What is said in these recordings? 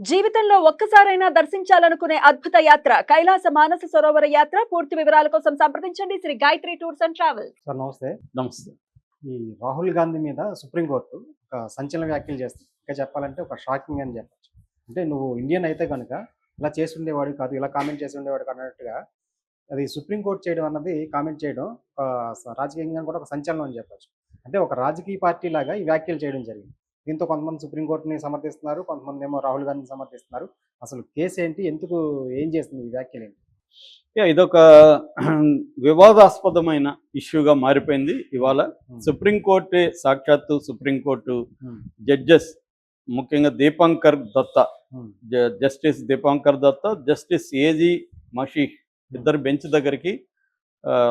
జీవితంలో ఒక్కసారైనా దర్శించాలనుకునే అద్భుత యాత్ర కైలాస మానస సరోవర యాత్ర. పూర్తి వివరాల కోసం సంప్రదించండి. Shri Gayatri tours and travels. Sir నమస్తే. నమస్తే. ఈ రాహుల్ గాంధీ మీద సుప్రీంకోర్టు ఒక సంచలన వ్యాఖ్యలు చేస్తుంది. ఇంకా చెప్పాలంటే ఒక షాకింగ్ అని చెప్పచ్చు. అంటే నువ్వు ఇండియన్ అయితే కనుక ఇలా చేసి ఉండేవాడు కాదు ఇలా కామెంట్ చేసి ఉండేవాడు కాదు అన్నట్టుగా అది సుప్రీంకోర్టు చేయడం అన్నది కామెంట్ చేయడం రాజకీయంగా కూడా ఒక సంచలనం అని చెప్పచ్చు. అంటే ఒక రాజకీయ పార్టీ లాగా ఈ వ్యాఖ్యలు చేయడం జరిగింది. దీంతో కొంతమంది సుప్రీంకోర్టుని సమర్థిస్తున్నారు కొంతమంది ఏమో రాహుల్ గాంధీని సమర్థిస్తున్నారు. అసలు కేసు ఏంటి? ఎందుకు ఏం చేస్తుంది ఈ వ్యాఖ్యలు ఏంటి? ఇదొక వివాదాస్పదమైన ఇష్యూగా మారిపోయింది. ఇవాళ సుప్రీంకోర్టు సాక్షాత్తు సుప్రీంకోర్టు ఉమ్, జడ్జెస్ ముఖ్యంగా దీపాంకర్ దత్త జ- justice Dipankar Datta justice AG Masih ఇద్దరు బెంచ్ దగ్గరికి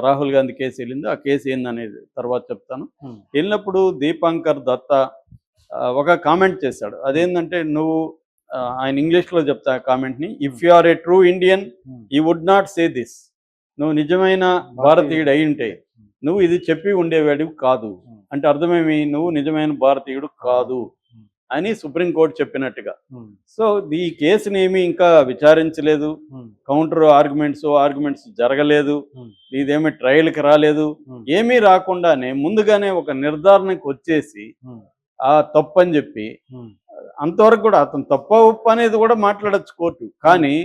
రాహుల్ గాంధీ కేసు వెళ్ళింది. ఆ కేసు ఏందనేది తర్వాత చెప్తాను. వెళ్ళినప్పుడు దీపాంకర్ దత్త ఒక కామెంట్ చేశాడు. అదేంటంటే నువ్వు ఆయన ఇంగ్లీష్లో చెప్తా కామెంట్ని if you are a true Indian you would not say this నువ్వు నిజమైన భారతీయుడు. అయి ఉంటే నువ్వు ఇది చెప్పి ఉండేవాడివి కాదు. ఉమ్, అంటే అర్థమేమి? నువ్వు నిజమైన భారతీయుడు కాదు. అని సుప్రీంకోర్టు చెప్పినట్టుగా. సో ఈ కేసుని ఏమీ ఇంకా విచారించలేదు. కౌంటర్ ఆర్గ్యుమెంట్స్ ఆర్గ్యుమెంట్స్ జరగలేదు. ఇదేమీ ట్రయల్కి రాలేదు. ఏమీ రాకుండానే ముందుగానే ఒక నిర్ధారణకు వచ్చేసి తప్పు అని చెప్పి అంతవరకు కూడా అతను తప్ప ఉప్పు అనేది కూడా మాట్లాడచ్చు కోర్టు. కానీ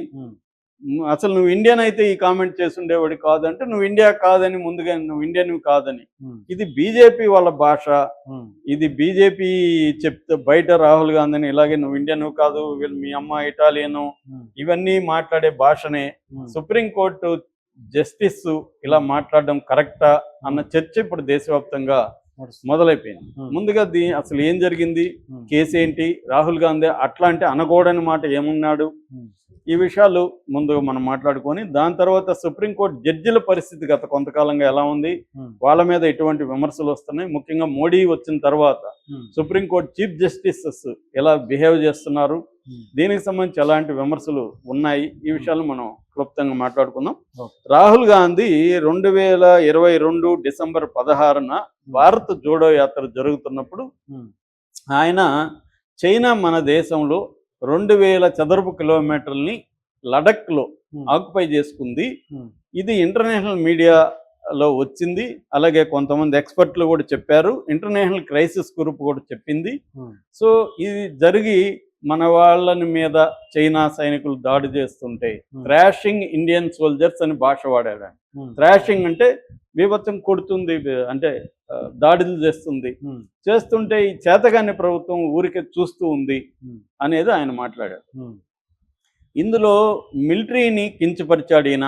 అసలు నువ్వు ఇండియన్ అయితే ఈ కామెంట్ చేసుండేవాడు కాదంటే నువ్వు ఇండియా కాదని ముందుగా నువ్వు ఇండియన్ కాదని. ఇది బీజేపీ వాళ్ళ భాష. ఇది బీజేపీ చెప్తే బయట రాహుల్ గాంధీని ఇలాగే నువ్వు ఇండియన్ కాదు వీళ్ళు మీ అమ్మ ఇటాలియను ఇవన్నీ మాట్లాడే భాషనే. సుప్రీంకోర్టు జస్టిస్ ఇలా మాట్లాడడం కరెక్టా అన్న చర్చ ఇప్పుడు దేశవ్యాప్తంగా. మొదలైపోయింది ముందుగా దీ అసలు ఏం జరిగింది? కేసు ఏంటి రాహుల్ గాంధీ అట్లా అంటే అనకూడని మాట ఏమున్నాడు? ఈ విషయాలు ముందుగా మనం మాట్లాడుకొని దాని తర్వాత సుప్రీంకోర్టు జడ్జిల పరిస్థితి గత కొంతకాలంగా ఎలా ఉంది? వాళ్ళ మీద ఎటువంటి విమర్శలు వస్తున్నాయి? ముఖ్యంగా మోడీ వచ్చిన తర్వాత సుప్రీంకోర్టు చీఫ్ జస్టిసెస్ ఎలా బిహేవ్ చేస్తున్నారు? దీనికి సంబంధించి ఎలాంటి విమర్శలు ఉన్నాయి? ఈ విషయాలు మనం క్లుప్తంగా మాట్లాడుకుందాం. రాహుల్ గాంధీ రెండు వేల ఇరవై రెండు డిసెంబర్ పదహారున భారత్ జోడో యాత్ర జరుగుతున్నప్పుడు ఆయన చైనా మన దేశంలో రెండు వేల చదరపు కిలోమీటర్లని లడఖ్లో ఆక్యుపై చేసుకుంది. ఇది ఇంటర్నేషనల్ మీడియాలో వచ్చింది. అలాగే కొంతమంది ఎక్స్పర్ట్లు కూడా చెప్పారు. ఇంటర్నేషనల్ క్రైసిస్ గ్రూప్ కూడా చెప్పింది. సో ఇది జరిగి మన వాళ్ళని మీద చైనా సైనికులు దాడి చేస్తుంటే Hmm. థ్రాషింగ్ ఇండియన్ సోల్జర్స్ అని భాష వాడాడు థ్రాషింగ్ అంటే బీభత్సం కొడుతుంది అంటే దాడులు చేస్తుంది. ఉమ్, చేస్తుంటే ఈ చేతగాని ప్రభుత్వం ఊరికే చూస్తూ ఉంది ఉమ్, అనేది ఆయన మాట్లాడాడు ఇందులో మిలిటరీని కించపరిచాడు ఈయన.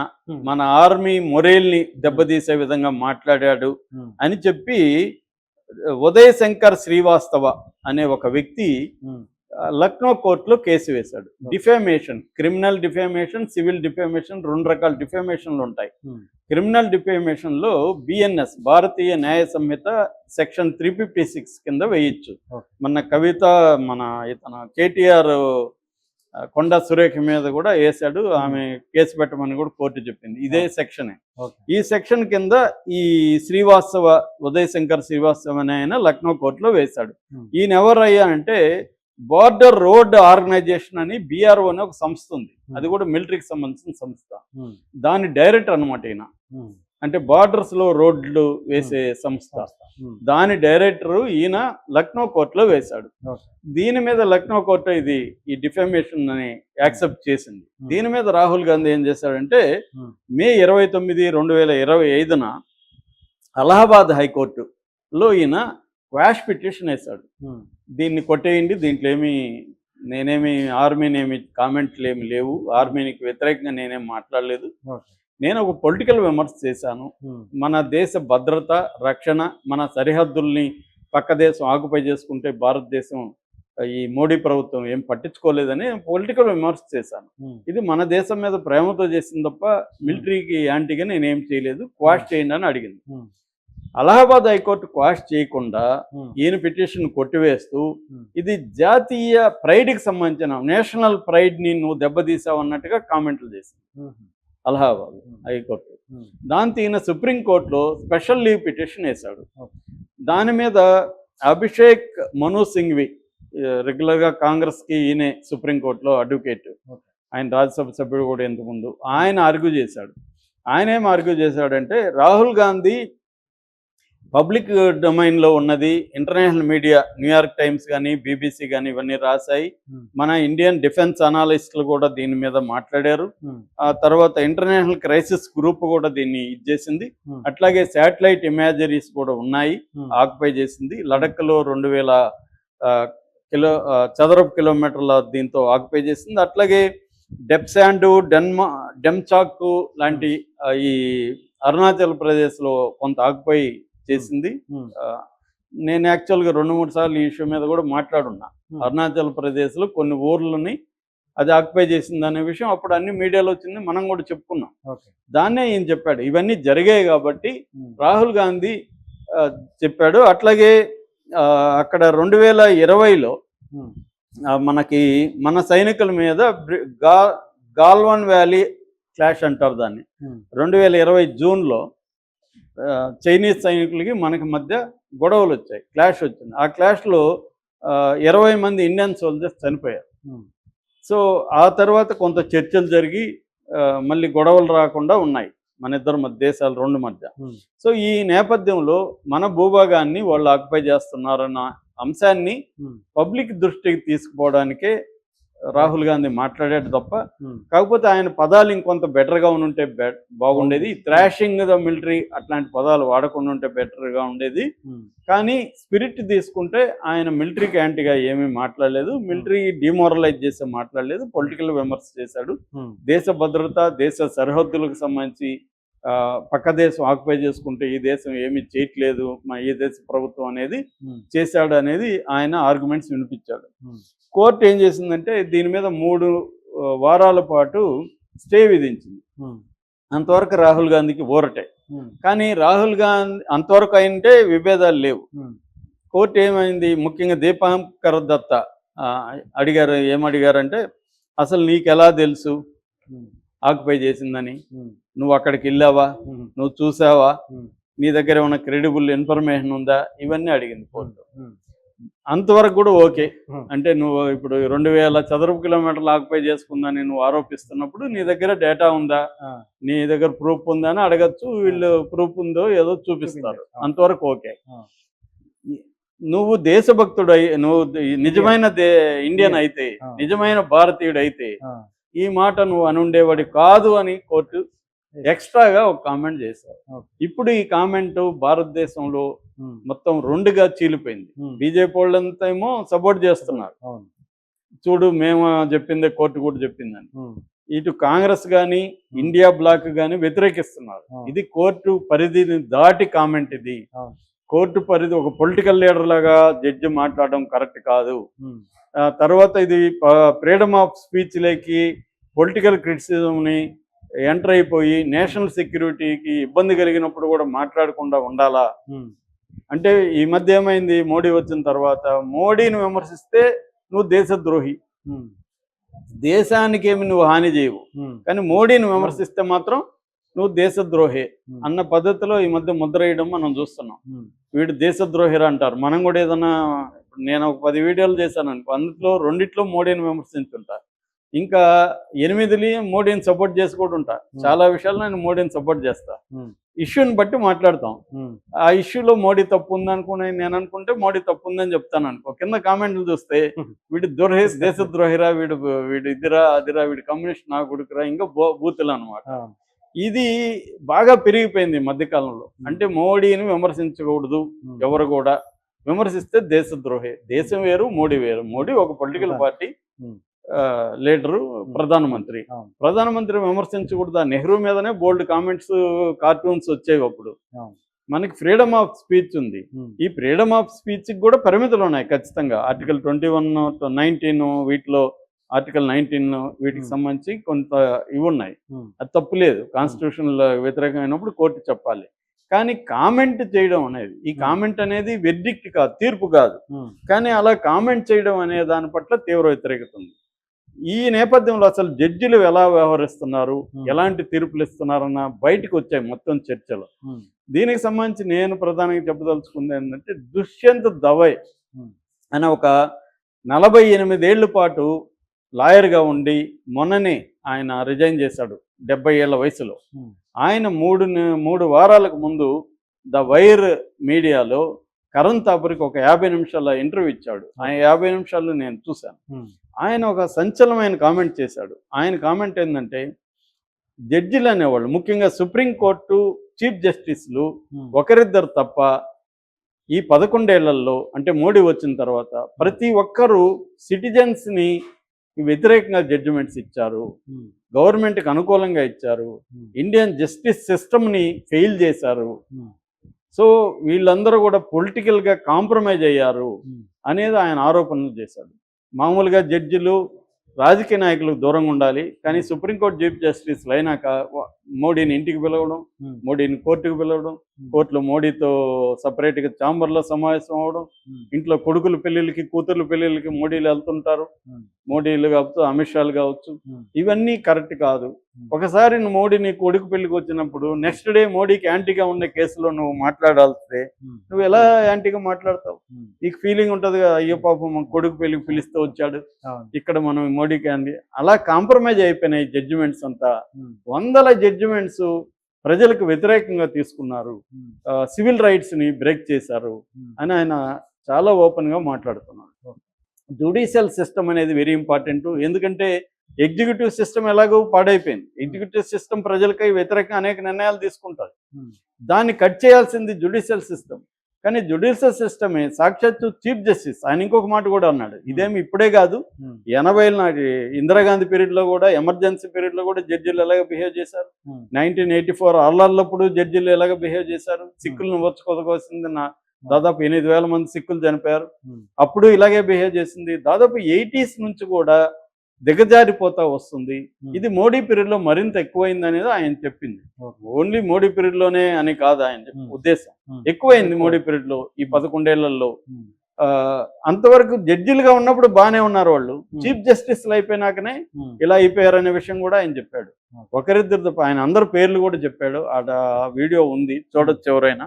మన ఆర్మీ మొరేల్ని దెబ్బతీసే విధంగా మాట్లాడాడు అని చెప్పి ఉదయ్ శంకర్ శ్రీవాస్తవ అనే ఒక వ్యక్తి లక్నో కోర్టులో కేసు వేశాడు. Defamation criminal defamation civil defamation రెండు రకాల డిఫేమేషన్లు ఉంటాయి. ఉమ్, criminal డిఫేమేషన్లో BNS Bharatiya Nyaya Sanhita section three fifty six కింద వేయచ్చు. మన కవిత మన ఇతను కేటీఆర్ కొండ సురేఖ మీద కూడా వేశాడు. ఆమె కేసు పెట్టమని కూడా కోర్టు చెప్పింది. ఇదే సెక్షనే. ఈ సెక్షన్ కింద ఈ శ్రీవాస్తవ ఉదయ్ శంకర్ శ్రీవాస్తవ అనే ఆయన లక్నో కోర్టులో వేశాడు. ఉమ్, ఈయన ఎవరయ్యా అంటే బార్డర్ రోడ్ ఆర్గనైజేషన్ అని బీఆర్ఓ అనే ఒక సంస్థ ఉంది. అది కూడా మిలిటరీకి సంబంధించిన సంస్థ. ఉమ్, దాని డైరెక్టర్ అనమాట ఈయన. ఉమ్, అంటే బార్డర్స్లో రోడ్లు వేసే సంస్థ. దాని డైరెక్టర్ ఈయన లక్నో కోర్టులో వేశాడు. దీని మీద లక్నో కోర్టు ఇది ఈ డిఫెమేషన్ అని యాక్సెప్ట్ చేసింది. Hmm. దీని మీద రాహుల్ గాంధీ ఏం చేశాడంటే Hmm. మే ఇరవై తొమ్మిది రెండు వేల ఇరవై ఐదున అలహాబాద్ హైకోర్టులో ఈయన క్వాష్ పిటిషన్ వేశాడు. ఉమ్, దీన్ని కొట్టేయండి దీంట్లో ఏమి నేనేమి ఆర్మీని ఏమి కామెంట్లు ఏమి లేవు. ఆర్మీనికి వ్యతిరేకంగా నేనేం మాట్లాడలేదు. నేను ఒక పొలిటికల్ విమర్శ చేశాను. ఉమ్, మన దేశ భద్రత రక్షణ మన సరిహద్దుల్ని పక్క దేశం ఆకుపై చేసుకుంటే భారతదేశం ఈ మోడీ ప్రభుత్వం ఏం పట్టించుకోలేదని పొలిటికల్ విమర్శ చేశాను. ఉమ్, ఇది మన దేశం మీద ప్రేమతో చేసింది తప్ప మిలిటరీకి యాంటీగా నేనేం చేయలేదు. క్వాష్ చేయండి అని అడిగింది. అలహాబాద్ హైకోర్టు క్వాష్ చేయకుండా ఉమ్, ఈయన పిటిషన్ కొట్టివేస్తూ ఉమ్, ఇది జాతీయ ప్రైడ్కి సంబంధించిన నేషనల్ ప్రైడ్ని నువ్వు దెబ్బతీసావు అన్నట్టుగా కామెంట్లు చేసింది. ఉమ్, అలహాబాద్ హైకోర్టు. దాంతో ఈయన సుప్రీంకోర్టులో స్పెషల్ లీవ్ పిటిషన్ వేశాడు. దాని మీద అభిషేక్ మను సింఘ్వి రెగ్యులర్గా కాంగ్రెస్కి ఈయనే సుప్రీంకోర్టులో అడ్వకేట్. ఆయన రాజ్యసభ సభ్యుడు కూడా ఇంతకుముందు. ఆయన ఆర్గ్యూ చేశాడు. ఆయన ఏం ఆర్గ్యూ చేశాడంటే రాహుల్ గాంధీ పబ్లిక్ డొమైన్లో ఉన్నది international media New York times కానీ బీబీసీ కానీ ఇవన్నీ రాశాయి. మన ఇండియన్ డిఫెన్స్ అనాలిస్టులు కూడా దీని మీద మాట్లాడారు. ఆ తర్వాత ఇంటర్నేషనల్ క్రైసిస్ గ్రూప్ కూడా దీన్ని ఇచ్చేసింది. అట్లాగే శాటిలైట్ ఇమేజరీస్ కూడా ఉన్నాయి. ఆక్యుపై చేసింది లడఖ్లో రెండు వేల కిలో చదరపు కిలోమీటర్ల దీంతో ఆక్యుపై చేసింది అట్లాగే డెప్సాండ్ డెన్మా డెమ్చాక్ లాంటి ఈ అరుణాచల్ ప్రదేశ్లో కొంత ఆక్యుపై చేసింది. నేను యాక్చువల్గా రెండు మూడు సార్లు ఈ ఇష్యూ మీద కూడా మాట్లాడున్నా. అరుణాచల్ ప్రదేశ్లో కొన్ని ఊర్లని అది ఆక్యుపై చేసింది అనే విషయం అప్పుడు అన్ని మీడియాలో వచ్చింది మనం కూడా చెప్పుకున్నాం. దాన్నే ఈయన చెప్పాడు. ఇవన్నీ జరిగాయి కాబట్టి. రాహుల్ గాంధీ చెప్పాడు. అట్లాగే అక్కడ రెండు వేల ఇరవైలో. మనకి మన సైనికుల మీద గాల్వన్ వ్యాలీ క్లాష్ అంటారు దాన్ని. రెండు వేల ఇరవై జూన్లో చైనీస్ సైనికులకి మనకి మధ్య గొడవలు వచ్చాయి క్లాష్ వచ్చింది ఆ క్లాష్లో ఇరవై మంది ఇండియన్ సోల్జర్స్ చనిపోయారు Hmm. సో ఆ తర్వాత కొంత చర్చలు జరిగి మళ్ళీ గొడవలు రాకుండా ఉన్నాయి మన ఇద్దరు మధ్య దేశాలు రెండు మధ్య Hmm. సో ఈ నేపథ్యంలో మన భూభాగాన్ని వాళ్ళు ఆక్యుపై చేస్తున్నారన్న అంశాన్ని Hmm. పబ్లిక్ దృష్టికి తీసుకుపోవడానికే రాహుల్ గాంధీ మాట్లాడాడు తప్ప Hmm. కాకపోతే ఆయన పదాలు ఇంకొంత బెటర్గా ఉంటే బాగుండేది థ్రాషింగ్ ద మిలిటరీ అట్లాంటి పదాలు వాడకుండా ఉంటే బెటర్గా ఉండేది Hmm. కానీ స్పిరిట్ తీసుకుంటే ఆయన మిలిటరీకి యాంటీగా ఏమీ మాట్లాడలేదు మిలిటరీ డిమోరలైజ్ చేసే మాట్లాడలేదు పొలిటికల్ విమర్శ చేశాడు Hmm. దేశ భద్రత దేశ సరిహద్దులకు సంబంధించి పక్క దేశం ఆక్యుపై చేసుకుంటే ఈ దేశం ఏమీ చేయట్లేదు మా ఈ దేశ ప్రభుత్వం అనేది Hmm. చేశాడు అనేది ఆయన ఆర్గ్యుమెంట్స్ వినిపించాడు Hmm. కోర్టు ఏం చేసిందంటే దీని మీద మూడు వారాల పాటు స్టే విధించింది Hmm. అంతవరకు రాహుల్ గాంధీకి ఊరటే Hmm. కానీ రాహుల్ గాంధీ అంతవరకు అయింటే విభేదాలు లేవు Hmm. కోర్టు ఏమైంది ముఖ్యంగా దీపాంకర్ దత్త అడిగారు ఏం అడిగారంటే అసలు నీకు ఎలా తెలుసు. ఆక్యుపై చేసిందని. నువ్వు అక్కడికి వెళ్ళావా. నువ్వు చూసావా. నీ దగ్గర ఏమైనా క్రెడిబుల్ ఇన్ఫర్మేషన్ ఉందా ఇవన్నీ అడిగింది కోర్టు. అంతవరకు కూడా ఓకే Hmm. అంటే నువ్వు ఇప్పుడు రెండు వేల చదరపు కిలోమీటర్లు ఆక్యుపై చేసుకుందని నువ్వు ఆరోపిస్తున్నప్పుడు నీ దగ్గర డేటా ఉందా. నీ దగ్గర ప్రూఫ్ ఉందా అని అడగచ్చు వీళ్ళు ప్రూఫ్ ఉందో ఏదో చూపిస్తారు. అంతవరకు ఓకే. నువ్వు దేశభక్తుడై నువ్వు నిజమైన దే ఇండియన్. అయితే. నిజమైన భారతీయుడు అయితే. ఈ మాట నువ్వు అనుండేవాడి కాదు అని కోర్టు. ఎక్స్ట్రాగా ఒక కామెంట్ చేశారు. ఇప్పుడు ఈ కామెంట్ భారతదేశంలో. మొత్తం రెండుగా చీలిపోయింది. బీజేపీ వాళ్ళంతా ఏమో సపోర్ట్ చేస్తున్నారు. చూడు మేము చెప్పిందే కోర్టు కూడా చెప్పిందని. ఇటు కాంగ్రెస్ కానీ ఇండియా బ్లాక్ కానీ వ్యతిరేకిస్తున్నారు. ఇది కోర్టు పరిధిని దాటి కామెంట్ ఇది. కోర్టు పరిధి ఒక పొలిటికల్ లీడర్ లాగా జడ్జి మాట్లాడడం కరెక్ట్ కాదు. తర్వాత ఇది ఫ్రీడమ్ ఆఫ్ స్పీచ్లోకి పొలిటికల్ క్రిటిసిజంని ఎంటర్ అయిపోయి నేషనల్ సెక్యూరిటీకి ఇబ్బంది కలిగినప్పుడు కూడా మాట్లాడకుండా ఉండాలా. అంటే ఈ మధ్య ఏమైంది మోడీ వచ్చిన తర్వాత మోడీని విమర్శిస్తే నువ్వు దేశద్రోహి. దేశానికి ఏమి నువ్వు హాని చేయవు. కానీ మోడీని విమర్శిస్తే మాత్రం నువ్వు దేశద్రోహి. అన్న పద్ధతిలో ఈ మధ్య ముద్ర వేయడం మనం చూస్తున్నాం. వీడు దేశద్రోహిరా అంటారు మనం కూడా ఏదైనా నేను ఒక పది వీడియోలు చేశాను అనుకో అందులో రెండిట్లో మోడీని విమర్శించుంటా ఇంకా ఎనిమిదిని మోడీని సపోర్ట్ చేసి కూడా ఉంటా చాలా విషయాల్లో నేను మోడీని సపోర్ట్ చేస్తా. ఇష్యూని బట్టి మాట్లాడతాం. ఆ ఇష్యూలో మోడీ తప్పు ఉందనుకుని నేను అనుకుంటే మోడీ తప్పు ఉందని చెప్తాను అనుకో కింద కామెంట్లు చూస్తే. వీడు ద్రోహి దేశద్రోహిరా వీడు వీడు ఇదిరా అదిరా వీడు కమ్యూనిస్ట్ నా కొడుకురా ఇంకా బూతులు అనమాట. ఇది బాగా పెరిగిపోయింది ఈ మధ్యకాలంలో అంటే మోడీని విమర్శించకూడదు. ఎవరు కూడా విమర్శిస్తే దేశద్రోహి దేశం వేరు మోడీ వేరు మోడీ ఒక పొలిటికల్. పార్టీ. లీడరు ప్రధానమంత్రి. ప్రధానమంత్రి విమర్శించకూడదు నెహ్రూ మీదనే బోల్డ్ కామెంట్స్ కార్టూన్స్ వచ్చేవి అప్పుడు. మనకి ఫ్రీడమ్ ఆఫ్ స్పీచ్ ఉంది. ఈ ఫ్రీడమ్ ఆఫ్ స్పీచ్ కూడా పరిమితులు ఉన్నాయి ఖచ్చితంగా ఆర్టికల్ ట్వంటీ వన్ నైన్టీన్ వీటిలో ఆర్టికల్ నైన్టీన్ వీటికి. సంబంధించి కొంత ఇవి ఉన్నాయి. అది తప్పు లేదు కాన్స్టిట్యూషనల్ వ్యతిరేకమైనప్పుడు కోర్టు చెప్పాలి కానీ కామెంట్ చేయడం అనేది ఈ. కామెంట్ అనేది వెర్డిక్ట్ కాదు తీర్పు కాదు. కానీ అలా కామెంట్ చేయడం అనే దాని పట్ల తీవ్ర వ్యతిరేకత ఉంది ఈ నేపథ్యంలో అసలు జడ్జిలు ఎలా వ్యవహరిస్తున్నారు. ఎలాంటి తీర్పులు ఇస్తున్నారన్న బయటకు వచ్చాయి మొత్తం చర్చలు. దీనికి సంబంధించి నేను ప్రధానంగా చెప్పదలుచుకుంది ఏంటంటే దుష్యంత్ దవై. అనే ఒక నలభై ఎనిమిదేళ్ళ పాటు లాయర్గా ఉండి మొన్ననే ఆయన రిజైన్ చేశాడు డెబ్బై ఏళ్ళ వయసులో. ఆయన మూడు మూడు వారాలకు ముందు ద వైర్ మీడియాలో కరణ్ తాపరికి ఒక యాభై నిమిషాల ఇంటర్వ్యూ ఇచ్చాడు ఆ యాభై నిమిషాలు నేను చూశాను ఆయన ఒక సంచలనమైన కామెంట్ చేశాడు. ఆయన కామెంట్ ఏంటంటే జడ్జిలు అనేవాళ్ళు ముఖ్యంగా సుప్రీంకోర్టు చీఫ్ జస్టిస్లు ఉమ్, ఒకరిద్దరు తప్ప ఈ పదకొండేళ్ళలో అంటే మోడీ వచ్చిన తర్వాత ప్రతి ఒక్కరూ సిటిజన్స్ని వ్యతిరేకంగా జడ్జిమెంట్స్ ఇచ్చారు. ఉమ్, గవర్నమెంట్కి అనుకూలంగా ఇచ్చారు. ఉమ్, ఇండియన్ జస్టిస్ సిస్టమ్ని ఫెయిల్ చేశారు. సో వీళ్ళందరూ కూడా పొలిటికల్గా కాంప్రమైజ్ అయ్యారు అనేది ఆయన ఆరోపణలు చేశాడు. మామూలుగా జడ్జిలు రాజకీయ నాయకులకు దూరంగా ఉండాలి కానీ సుప్రీంకోర్టు చీఫ్ జస్టిస్లు అయినాక మోడీని ఇంటికి పిలవడం ఉమ్, మోడీని కోర్టుకు పిలవడం Hmm. కోర్టులో మోడీతో సపరేట్గా ఛాంబర్లో సమావేశం అవడం ఇంట్లో కొడుకుల పెళ్ళిళ్ళకి కూతుర్ల పెళ్ళిళ్ళకి మోడీలు వెళ్తుంటారు. మోడీలు కావచ్చు అమిత్ షాలు కావచ్చు. ఇవన్నీ కరెక్ట్ కాదు. ఒకసారి నువ్వు మోడీ నీ కొడుకు పెళ్ళికి వచ్చినప్పుడు నెక్స్ట్ డే మోడీకి యాంటీగా ఉండే కేసులో నువ్వు మాట్లాడాల్స్తే ఉమ్, నువ్వు ఎలా యాంటీగా మాట్లాడతావు? నీకు ఫీలింగ్ ఉంటుంది కదా అయ్యో పాపం మన కొడుకు పెళ్ళికి పిలిస్తే వచ్చాడు. ఇక్కడ మనం మోడీకి అలా కాంప్రమైజ్ అయిపోయినాయి జడ్జిమెంట్స్ అంతా. వందల జడ్జిమెంట్స్ ప్రజలకు వ్యతిరేకంగా తీసుకున్నారు. సివిల్ రైట్స్ని బ్రేక్ చేశారు అని ఆయన చాలా ఓపెన్గా మాట్లాడుతున్నారు. జుడిషియల్ సిస్టమ్ అనేది వెరీ ఇంపార్టెంట్. ఎందుకంటే ఎగ్జిక్యూటివ్ సిస్టమ్ ఎలాగో పాడైపోయింది. ఎగ్జిక్యూటివ్ సిస్టమ్ ప్రజలకై వ్యతిరేకంగా అనేక నిర్ణయాలు తీసుకుంటారు. దాన్ని కట్ చేయాల్సింది జుడిషియల్ సిస్టమ్. కానీ జుడిషియల్ సిస్టమే సాక్షాత్తు చీఫ్ జస్టిస్ ఆయన ఇంకొక మాట కూడా అన్నాడు. ఇదేమి ఇప్పుడే కాదు ఉమ్, ఎనభై నాటి ఇందిరాగాంధీ పీరియడ్లో కూడా ఎమర్జెన్సీ పీరియడ్లో కూడా జడ్జిలు ఎలాగ బిహేవ్ చేశారు? ఉమ్, నైన్టీన్ ఎయిటీ ఫోర్ అల్లర్లప్పుడు జడ్జిలు ఎలాగ బిహేవ్ చేశారు? సిక్కులను వచ్చుకోదకోసింది నా దాదాపు ఎనిమిది వేల మంది సిక్కులు చనిపోయారు. అప్పుడు ఇలాగే బిహేవ్ చేసింది. దాదాపు ఎయిటీస్ నుంచి కూడా దిగజారిపోతా వస్తుంది. ఉమ్, ఇది మోడీ పీరియడ్లో మరింత ఎక్కువైంది అనేది ఆయన చెప్పింది. ఓన్లీ మోడీ పీరియడ్లోనే అని కాదు ఆయన ఉమ్. ఉద్దేశం. ఉమ్, ఎక్కువైంది ఎక్కువ. మోడీ పీరియడ్లో ఈ పదకొండేళ్ళలో. అంతవరకు జడ్జిలుగా ఉన్నప్పుడు బాగానే ఉన్నారు వాళ్ళు. చీఫ్ జస్టిస్లు అయిపోయినాకనే ఇలా అయిపోయారు అనే విషయం కూడా ఆయన చెప్పాడు. ఓకే. ఒకరిద్దరు తప్ప ఆయన అందరి పేర్లు కూడా చెప్పాడు. ఆడ వీడియో ఉంది చూడొచ్చు ఎవరైనా.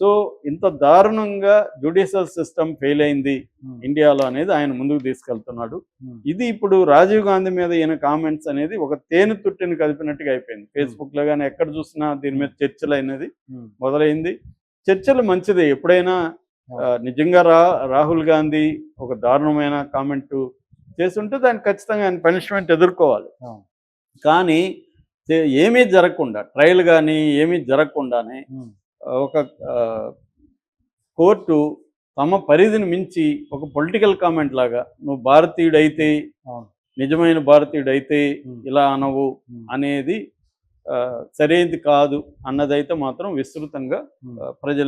సో ఇంత దారుణంగా జుడిషియల్ సిస్టమ్ ఫెయిల్ అయింది ఇండియాలో అనేది ఆయన ముందుకు తీసుకెళ్తున్నాడు. ఇది ఇప్పుడు రాజీవ్ గాంధీ మీద ఈయన కామెంట్స్ అనేది ఒక తేనె తుట్టిని కదిపినట్టుగా అయిపోయింది. ఫేస్బుక్లో కానీ ఎక్కడ చూసినా దీని మీద చర్చలు అనేది మొదలైంది. చర్చలు మంచిదే. ఎప్పుడైనా ఆ, నిజంగా రా రాహుల్ గాంధీ ఒక దారుణమైన కామెంట్ చేస్తుంటే దానికి ఖచ్చితంగా ఆయన పనిష్మెంట్ ఎదుర్కోవాలి. కానీ ఏమీ జరగకుండా ట్రయల్ కానీ ఏమీ జరగకుండానే ఒక కోర్టు తమ పరిధిని మించి ఒక పొలిటికల్ కామెంట్ లాగా నువ్వు భారతీయుడైతే. నిజమైన భారతీయుడైతే ఇలా అనవు అనేది సరైనది కాదు అన్నదైతే మాత్రం విస్తృతంగా ప్రజలు